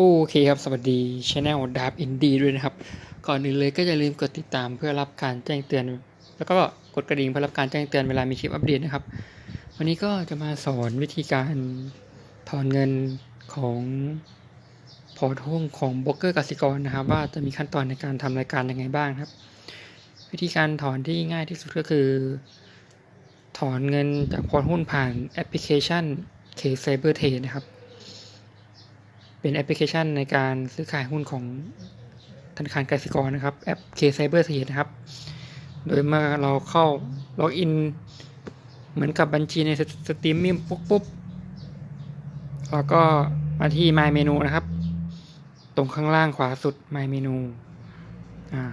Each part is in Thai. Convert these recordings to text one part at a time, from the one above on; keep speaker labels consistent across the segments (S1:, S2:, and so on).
S1: โอเคครับสวัสดีช anel ดาบอินดีด้วยนะครับ ก่อนอื่นเลยก็อย่าลืมกดติดตามเพื่อรับการแจ้งเตือน แล้วก็กดกระดิ่งเพื่อรับการแจ้งเตือนเวลามีคลิปอัปเดตนะครับ วันนี้ก็จะมาสอนวิธีการถอนเงินของพอร์ตหุ้นของบล็อกเกอร์กสิกรนะครับ ว่าจะมีขั้นตอนในการทำรายการยังไงบ้างครับ วิธีการถอนที่ง่ายที่สุดก็คือ ถอนเงินจากพอร์ตหุ้นผ่านแอปพลิเคชัน K Cyber Trade นะครับ เป็นแอปพลิเคชันในการซื้อขายหุ้นของธนาคารกสิกรนะครับ แอป K Cyber Trade นะครับ โดยเมื่อเราเข้าล็อกอินเหมือนกับบัญชีในสตรีมมิ่งปุ๊บปุ๊บเราก็มาที่ My Menu นะครับ ตรงข้างล่างขวาสุด My Menu อ่า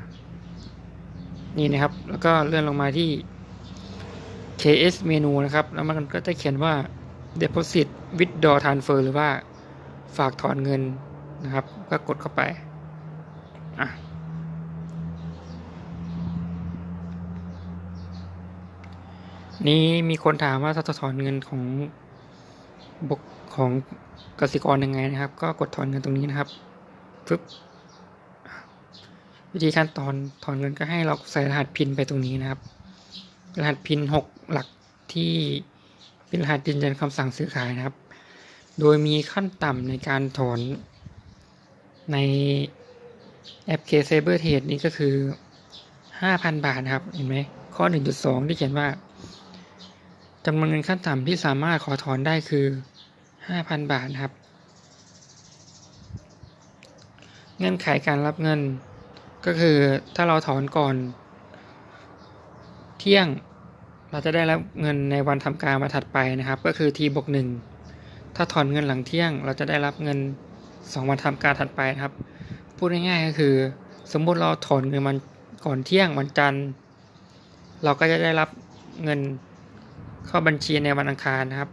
S1: นี่นะครับ แล้วก็เลื่อนลงมาที่ KS Menu นะครับ แล้วมันก็จะเขียนว่า Deposit Withdraw Transfer หรือว่า ฝากถอนเงินนะครับ ก็กดเข้าไปอะนี้มีคนถามว่าถ้าจะถอนเงินของบกของกสิกรยังไงนะครับ ก็กดถอนเงินตรงนี้นะครับปึ๊บวิธีการตอนถอนเงินก็ให้เราใส่รหัสพินไปตรงนี้นะครับ รหัสพินหกหลักที่เป็นรหัสยืนยันคำสั่งซื้อขายนะครับ โดยมีขั้นต่ำในการถอนในแอป K Saber Trade นี้ก็คือ 5,000 บาทนะครับ เห็นไหม ข้อ 1.2 ที่เขียนว่าจำนวนเงินขั้นต่ำที่สามารถขอถอนได้คือ 5,000 บาทครับ เงื่อนไขการรับเงิน ก็คือถ้าเราถอนก่อน เที่ยงเราจะได้รับเงินในวันทำการมาถัดไปนะครับ ก็คือ t บวกหนึ่ง ถ้าถอนเงินหลังเที่ยง เราจะได้รับเงิน 2 วันทำการถัดไปนะครับ พูดง่ายๆก็คือ สมมติเราถอนเงินมันก่อนเที่ยงวันจันทร์ เราก็จะได้รับเงินเข้าบัญชีในวันอังคารนะครับ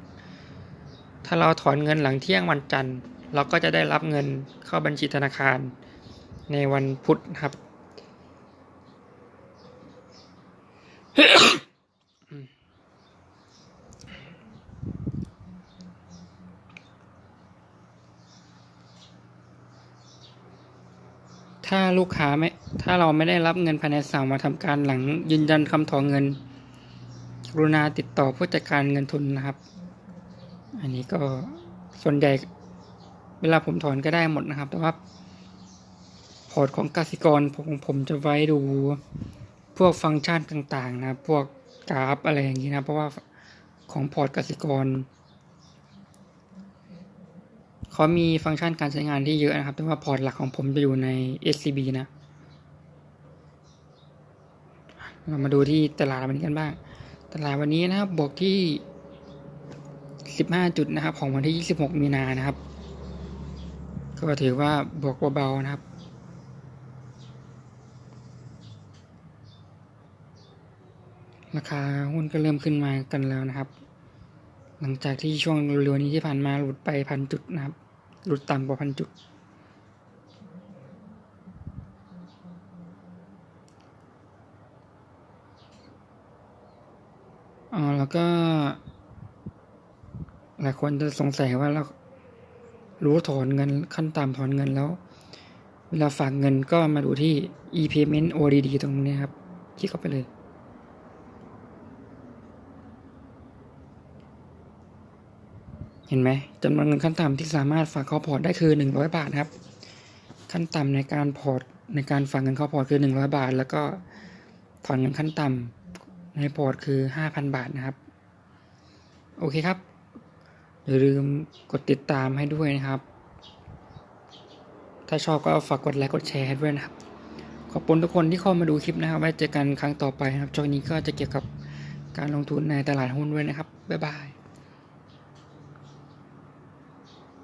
S1: ถ้าเราถอนเงินหลังเที่ยงวันจันทร์ เราก็จะได้รับเงินเข้าบัญชีธนาคารในวันพุธครับ ถ้าลูกค้าไม่ ถ้าเราไม่ได้รับเงินภายในสามวันทำการหลังยืนยันคำถอนเงิน กรุณาติดต่อผู้จัดการเงินทุนนะครับ อันนี้ก็ส่วนใหญ่เวลาผมถอนก็ได้หมดนะครับ แต่ว่าพอร์ตของกสิกรผมผมจะไว้ดูพวกฟังก์ชันต่างๆ นะ พวกกราฟอะไรอย่างนี้นะ เพราะว่าของพอร์ตกสิกร เขามีฟังก์ชันการใช้งานที่เยอะนะครับ แต่ว่าพอร์ตหลักของผมจะอยู่ใน SCB นะ เรามาดูที่ตลาดวันนี้กันบ้าง ตลาดวันนี้นะครับบวกที่ 15 จุดนะครับ ของวันที่ 26 มีนานะครับ ก็ถือว่าบวกเบาๆนะครับราคาหุ้นก็เริ่มขึ้นมากันแล้วนะครับ หลังจากที่ช่วงเร็วๆนี้ที่ผ่านมาหลุดไปพันจุดนะครับ หลุดต่ำกว่าพันจุด อ๋อ แล้วก็ หลายคนจะสงสัยว่าเรารู้ถอนเงินขั้นต่ำถอนเงินแล้ว เวลาฝากเงินก็มาดูที่ e-payment ODD ตรงนี้ครับ คลิกเข้าไปเลย เห็นไหมจำนวนเงินขั้นต่ำที่สามารถฝากเข้าพอร์ตได้คือ 100 บาทครับ ขั้นต่ำในการพอร์ตในการฝากเงินเข้าพอร์ตคือ 100 บาท แล้วก็ถอนเงินขั้นต่ำในพอร์ตคือ 5,000 บาทนะครับ โอเคครับอย่าลืมกดติดตามให้ด้วยนะครับ ถ้าชอบก็ฝากกดไลค์กดแชร์ให้ด้วยนะครับ ขอบคุณทุกคนที่เข้ามาดูคลิปนะครับ ไว้เจอกันครั้งต่อไปนะครับช่วงนี้ก็จะเกี่ยวกับการลงทุนในตลาดหุ้นด้วยนะครับ บ๊ายบาย